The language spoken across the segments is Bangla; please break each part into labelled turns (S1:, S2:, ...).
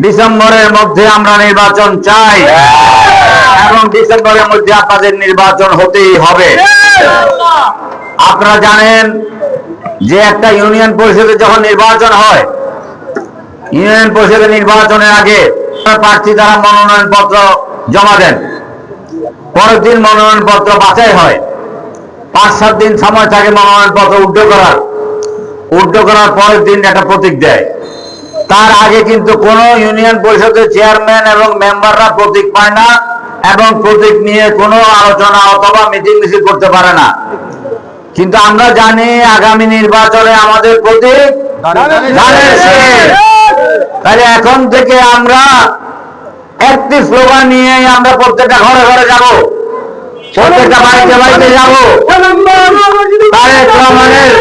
S1: ডিসেম্বরের মধ্যে আমরা নির্বাচন চাই। এবং ডিসেম্বরের মধ্যে আপনাদের নির্বাচন হতেই হবে। আপনারা জানেন যে একটা ইউনিয়ন পরিষদে যখন নির্বাচন হয় ইউনিয়ন পরিষদের নির্বাচনের আগে প্রার্থী তারা মনোনয়ন পত্র জমা দেন। পরের দিন মনোনয়ন পত্র বাছাই হয়। পাঁচ সাত দিন সময় থাকে মনোনয়ন পত্র উদ্ধ করার। উদ্ধ করার পরের দিন একটা প্রতীক দেয়। তার আগে কিন্তু কোন ইউনিয়ন পরিষদের চেয়ারম্যান এবং মেম্বাররা প্রতীক পায় না এবং প্রতীক নিয়ে কোনো আলোচনা অথবা মিটিং মিছিল করতে পারে না। কিন্তু আমরা জানি আগামী নির্বাচনে আমাদের প্রতীক এখন থেকে আমরা একটি স্লোগান নিয়ে আমরা প্রত্যেকটা ঘরে ঘরে যাব, প্রত্যেকটা বাড়িতে বাড়িতে যাব। তারেক রহমানের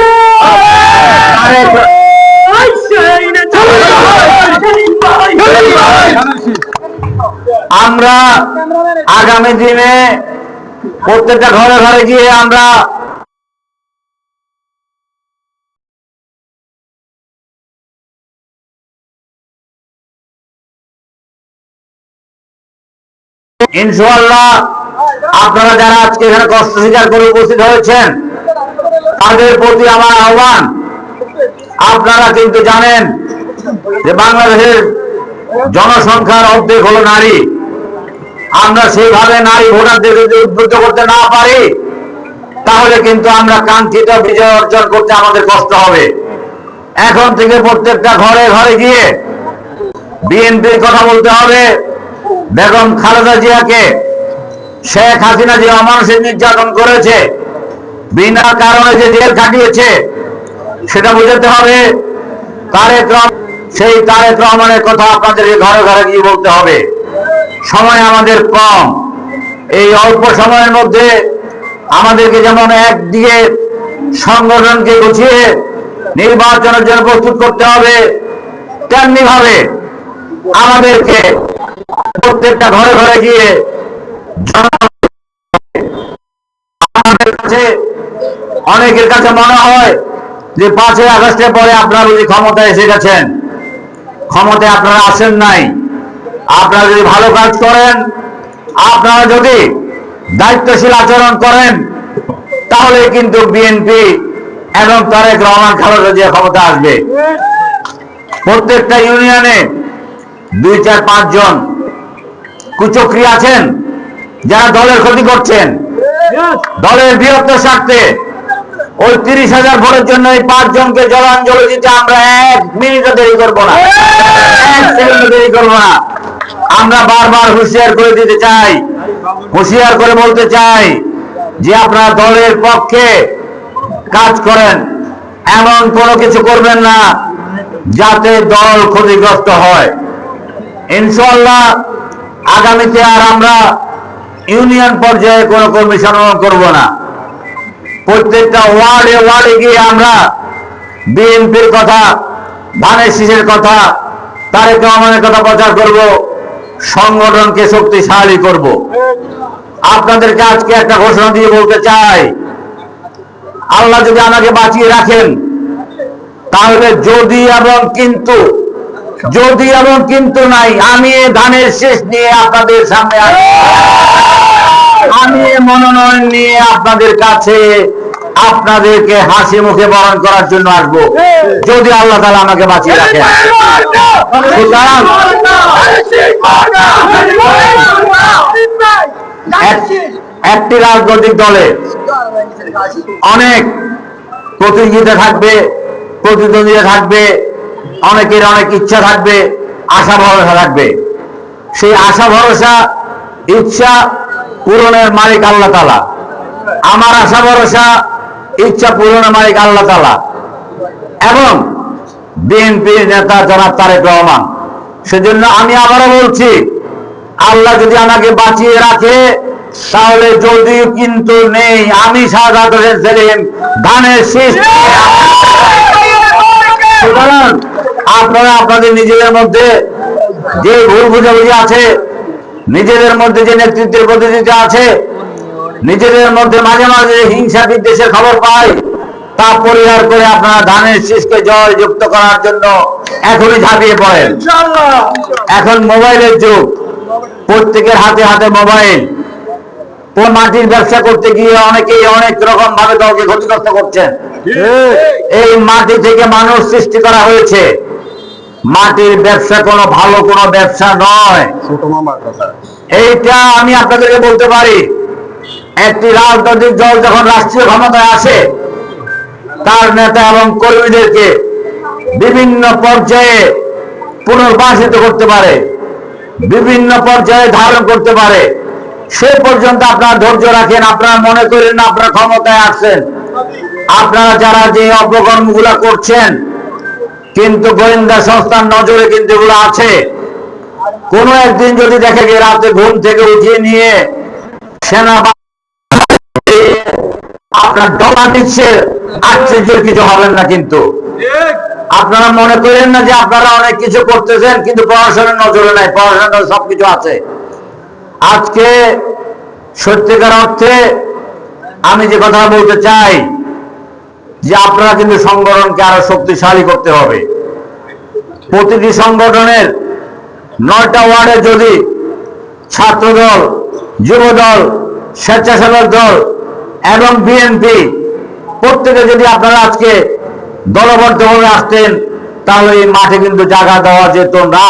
S1: আমরা আগামী দিনে প্রত্যেকটা ঘরে ঘরে গিয়ে আমরা ইনশাআল্লাহ আপনারা যারা আজকে এখানে কষ্ট স্বীকার করে উপস্থিত হয়েছেন, তাদের প্রতি আমার আহ্বান। আপনারা কিন্তু জানেন যে বাংলাদেশের জনসংখ্যার অর্ধেক হলো নারী। আমরা সেইভাবে নারী ভোটারদের যদি উদ্বুদ্ধ করতে না পারি, তাহলে কিন্তু আমরা কাঙ্ক্ষিত বিজয় অর্জন করতে আমাদের কষ্ট হবে। এখন থেকে প্রত্যেকটা ঘরে ঘরে গিয়ে বিএনপির কথা বলতে হবে। বেগম খালেদা জিয়াকে শেখ হাসিনা যে অমানুষিক নির্যাতন করেছে, বিনা কারণে যে জেল খাটিয়েছে, সেটা বুঝাতে হবে। তারেক সেই তারেক রহমানের কথা আপনাদেরকে ঘরে ঘরে গিয়ে বলতে হবে। সময় আমাদের কম। এই অল্প সময়ের মধ্যে আমাদেরকে যেমন একদিকে সংগঠনকে গুছিয়ে নির্বাচনের জন্য প্রস্তুত করতে হবে তেমনি ভাবে আমাদেরকে প্রত্যেকটা ঘরে ঘরে গিয়ে আমাদের কাছে অনেকের কাছে মনে হয় যে পাঁচই আগস্টের পরে আপনারা যদি ক্ষমতায় এসে গেছেন ক্ষমতায় আপনারা আসেন নাই। আপনারা যদি ভালো কাজ করেন আপনারা যদি দায়িত্বশীল আচরণ করেন তাহলে কিন্তু বিএনপি এবং তারেক রহমান খালেদা জিয়া ক্ষমতা আসবে। প্রত্যেকটা ইউনিয়নে দুই চার পাঁচ জন কুচক্রী আছেন যারা দলের ক্ষতি করছেন। দলের বৃহত্তর স্বার্থে ওই তিরিশ হাজার ভোটের জন্য এই পাঁচ জনকে জলাঞ্জলি দিতে আমরা এক মিনিটও দেরি করব না। এক সেকেন্ড দেরি করব না। আমরা বারবার হুঁশিয়ার করে দিতে চাই, হুঁশিয়ার করে বলতে চাই যে আপনারা দলের পক্ষে কাজ করেন, এমন কোনো কিছু করবেন না যাতে দল ক্ষতিগ্রস্ত হয়। ইনশাল্লাহ আগামীতে আর আমরা ইউনিয়ন পর্যায়ে কোনো কর্মী সম্মেলন করব না। প্রত্যেকটা ওয়ার্ডে ওয়ার্ডে গিয়ে আমরা বিএনপির কথা, ধানের শীষের কথা, তারেক রহমানের কথা প্রচার করব, সংগঠনকে শক্তিশালী করব আপনাদেরকে আজকে একটা ঘোষণা দিয়ে বলতে চাই, আল্লাহ যদি আমাকে বাঁচিয়ে রাখেন, তাহলে যদি এবং কিন্তু, যদি এবং কিন্তু নাই, আমি ধানের শেষ নিয়ে আপনাদের সামনে। আমি মনোনয়ন নিয়ে আপনাদের কাছে আপনাদেরকে হাসি মুখে বরণ করার জন্য আসব। যদি আল্লাহ তালা আমাকে বাঁচিয়ে রাখেন। একটি রাজনৈতিক দলে অনেক প্রতিযোগিতা থাকবে প্রতিদ্বন্দ্বিতা থাকবে অনেকের অনেক ইচ্ছা থাকবে আশা ভরসা থাকবে। সেই আশা ভরসা ইচ্ছা পূরণের মালিক আল্লাহ তালা আমার আশা ভরসা ইচ্ছা পূরণের মালিক আল্লাহ তালা এবং বিএনপির নেতা জনাব তারেক রহমান, সেজন্য আমি আবারও বলছি, আল্লাহ যদি আমাকে বাঁচিয়ে রাখে, তাহলে যদিও কিন্তু নেই, আমি ধানের আপনারা আপনাদের নিজেদের মধ্যে যে ভুল বুঝাবুঝি আছে, নিজেদের মধ্যে যে নেতৃত্বের প্রতিযোগিতা আছে নিজেদের মধ্যে মাঝে মাঝে হিংসা বিদ্বেষের খবর পাই। তা পরিহার করে আপনারা ধানের শীষকে জয় যুক্ত করার জন্য এখনই ঝাঁপিয়ে পড়েন। এখন মোবাইলের যুগ। প্রত্যেকের হাতে হাতে মোবাইল। মাটির ব্যবসা করতে গিয়ে অনেকেই অনেক রকম ভাবে দলকে ক্ষতিগ্রস্ত করছেন। এই মাটি থেকে মানুষ সৃষ্টি করা হয়েছে। মাটির ব্যবসা কোনো ভালো কোনো ব্যবসা নয়। এইটা আমি আপনাদেরকে বলতে পারি। একটি রাজনৈতিক দল যখন রাষ্ট্রীয় ক্ষমতায় আসে, তার নেতা এবং কর্মীদেরকে বিভিন্ন পর্যায়ে পুনর্বাসিত করতে পারে, বিভিন্ন পর্যায়ে ধারণ করতে পারে। সে পর্যন্ত আপনারা ধৈর্য রাখেন, আপনারা মনে করেন আপনারা ক্ষমতায় আসছেন। আপনারা যারা যে অপকর্মগুলা করছেন, কিন্তু গোয়েন্দা সংস্থার নজরে কিন্তু এগুলো আছে। কোনো একদিন যদি দেখে যে রাতে ঘুম থেকে উঠিয়ে নিয়ে সেনা আপনার ডলা দিচ্ছে আশ্চর্যের কিছু হবেন না কিন্তু। আপনারা মনে করেন না যে আপনারা অনেক কিছু করতেছেন, কিন্তু পড়াশোনার নজরে নাই, পড়াশোনার সবকিছু আছে। আজকে সত্যিকার অর্থে আমি যে কথা বলতে চাই, যে আপনারা কিন্তু সংগঠনকে আরও শক্তিশালী করতে হবে। প্রতিটি সংগঠনের নয়টা ওয়ার্ডে যদি ছাত্রদল, যুবদল, স্বেচ্ছাসেবক দল এবং বিএনপি প্রত্যেকে যদি আপনারা আজকে দলবদ্ধভাবে আসতেন, তাহলে এই মাঠে কিন্তু জায়গা দেওয়া যেত না।